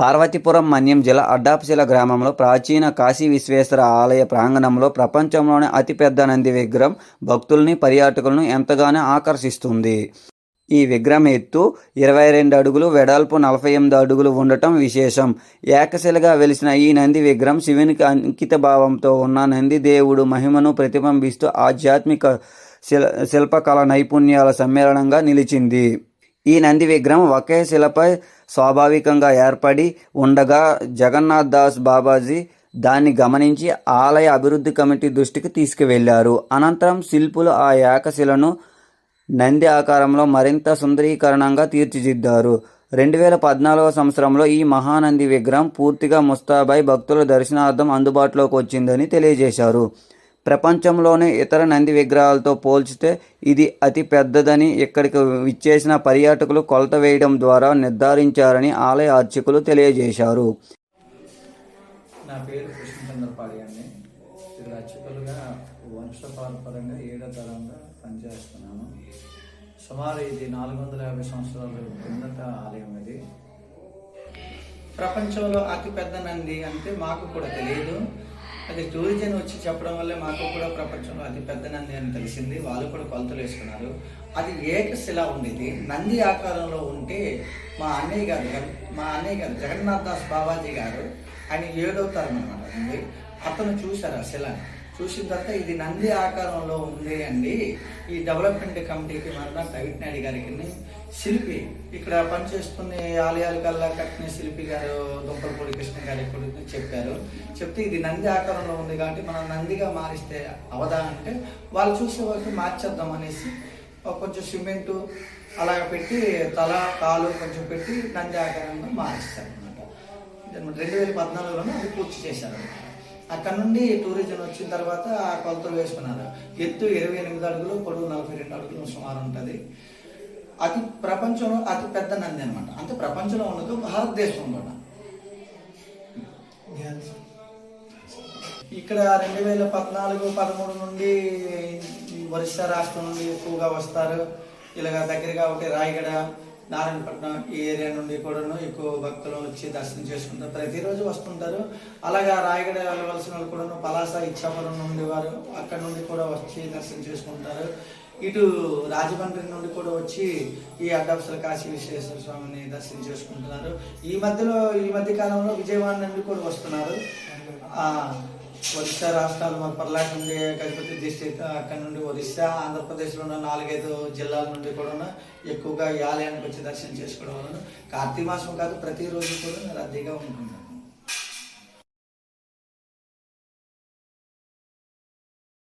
పార్వతీపురం మన్యం జిల్లా అడ్డాపశిల గ్రామంలో ప్రాచీన కాశీ విశ్వేశ్వర ఆలయ ప్రాంగణంలో ప్రపంచంలోనే అతిపెద్ద నంది విగ్రహం భక్తుల్ని పర్యాటకులను ఎంతగానో ఆకర్షిస్తుంది. ఈ విగ్రహం ఎత్తు ఇరవై రెండు అడుగులు వెడల్పు నలభై ఎనిమిది అడుగులు ఉండటం విశేషం. ఏకశిలగా వెలిసిన ఈ నంది విగ్రహం శివునికి అంకిత భావంతో ఉన్న నంది దేవుడు మహిమను ప్రతిబింబిస్తూ ఆధ్యాత్మిక శిల శిల్పకళ నైపుణ్యాల సమ్మేళనంగా నిలిచింది. ఈ నంది విగ్రహం ఒకే శిలపై స్వాభావికంగా ఏర్పడి ఉండగా జగన్నాథ్ దాస్ బాబాజీ దాన్ని గమనించి ఆలయ అభివృద్ధి కమిటీ దృష్టికి తీసుకువెళ్ళారు. అనంతరం శిల్పులు ఆ ఏకశిలను నంది ఆకారంలో మరింత సుందరీకరణంగా తీర్చిదిద్దారు. రెండు వేల పద్నాలుగవ సంవత్సరంలో ఈ మహానంది విగ్రహం పూర్తిగా ముస్తాబాయి భక్తుల దర్శనార్థం అందుబాటులోకి వచ్చిందని తెలియజేశారు. ప్రపంచంలోనే ఇతర నంది విగ్రహాలతో పోల్చితే ఇది అతి పెద్దదని ఇక్కడికి విచ్చేసిన పర్యాటకులు కొలత వేయడం ద్వారా నిర్ధారించారని ఆలయ అర్చకులు తెలియజేశారు. నా పేరు కృష్ణచంద్రపాడి అండి. ఇక్కడ అర్చకులుగా వంశపారపరంగా ఏడో తరంగా పనిచేస్తున్నాను. సుమారు ఇది నాలుగు వందల యాభై సంవత్సరాల కిందట ఆలయం ఇది. ప్రపంచంలో అతి పెద్ద నంది అంటే మాకు కూడా తెలియదు. అది టూరిజం వచ్చి చెప్పడం వల్లే మాకు కూడా ప్రపంచంలో అతి పెద్ద నంది అని తెలిసింది. వాళ్ళు కూడా కొలతలు వేసుకున్నారు. అది ఏకశిల ఉండేది. నంది ఆకారంలో ఉంటే మా అన్నయ్య గారు మా అన్నయ్య గారు జగన్నాథ్ దాస్ బాబాజీ గారు ఆయన ఏడవ తరం అనమాట ఉంది అతను చూశారు ఆ శిలని. చూసిన తర్వాత ఇది నంది ఆకారంలో ఉంది అండి. ఈ డెవలప్మెంట్ కమిటీకి మన ప్రవీణ్ నాయుడు గారికి శిల్పి ఇక్కడ పనిచేస్తున్న ఆలయాల కల్లా కట్టిన శిల్పి గారు దుంపలపూడి కృష్ణ గారి కొడుకు చెప్పారు. చెప్తే ఇది నంది ఆకారంలో ఉంది కాబట్టి మనం నందిగా మారిస్తే అవదా అంటే వాళ్ళు చూసే వరకు మార్చేద్దాం అనేసి కొంచెం సిమెంటు అలా పెట్టి తల కాలు కొంచెం పెట్టి నంది ఆకారంలో మారిస్తారు అనమాట రెండు వేల పద్నాలుగులోనే అది పూర్తి చేశారు అక్కడ నుండి టూరిజం వచ్చిన తర్వాత ఆ కొలతలు వేసుకున్నారు. ఎత్తు ఇరవై ఎనిమిది అడుగులు పొడవు నలభై రెండు అడుగులు సుమారు ఉంటుంది. అతి ప్రపంచంలో అతి పెద్ద నంది అనమాట అంటే ప్రపంచంలో ఉండదు కూడా ఇక్కడ రెండు వేల పద్నాలుగు పదమూడు నుండి ఒరిస్సా రాష్ట్రం నుండి ఎక్కువగా వస్తారు. ఇలాగ దగ్గరగా ఒకటి రాయగడ నారాయణపట్నం ఈ ఏరియా నుండి కూడాను ఎక్కువ భక్తులు వచ్చి దర్శనం చేసుకుంటారు ప్రతిరోజు వస్తుంటారు. అలాగా రాయగడ వెళ్ళవలసిన వాళ్ళు కూడాను పలాస ఇచ్చాపురం నుండి వారు అక్కడ నుండి కూడా వచ్చి దర్శనం చేసుకుంటారు. ఇటు రాజమండ్రి నుండి కూడా వచ్చి ఈ అడ్డాప్సల కాశీ విశ్వేశ్వర స్వామిని దర్శనం చేసుకుంటున్నారు. ఈ మధ్యలో ఈ మధ్య కాలంలో విజయవాడ నుండి కూడా వస్తున్నారు. ఒరిస్సా రాష్ట్రాలు మన పర్లాక్ నుండి గజపతి డిస్టిక్ అక్కడ నుండి ఒరిస్సా ఆంధ్రప్రదేశ్లో ఉన్న నాలుగైదు జిల్లాల నుండి కూడా ఎక్కువగా ఈ ఆలయానికి వచ్చి దర్శనం చేసుకోవడం వలన కార్తీక మాసం కాదు ప్రతిరోజు కూడా రద్దీగా ఉంటుంది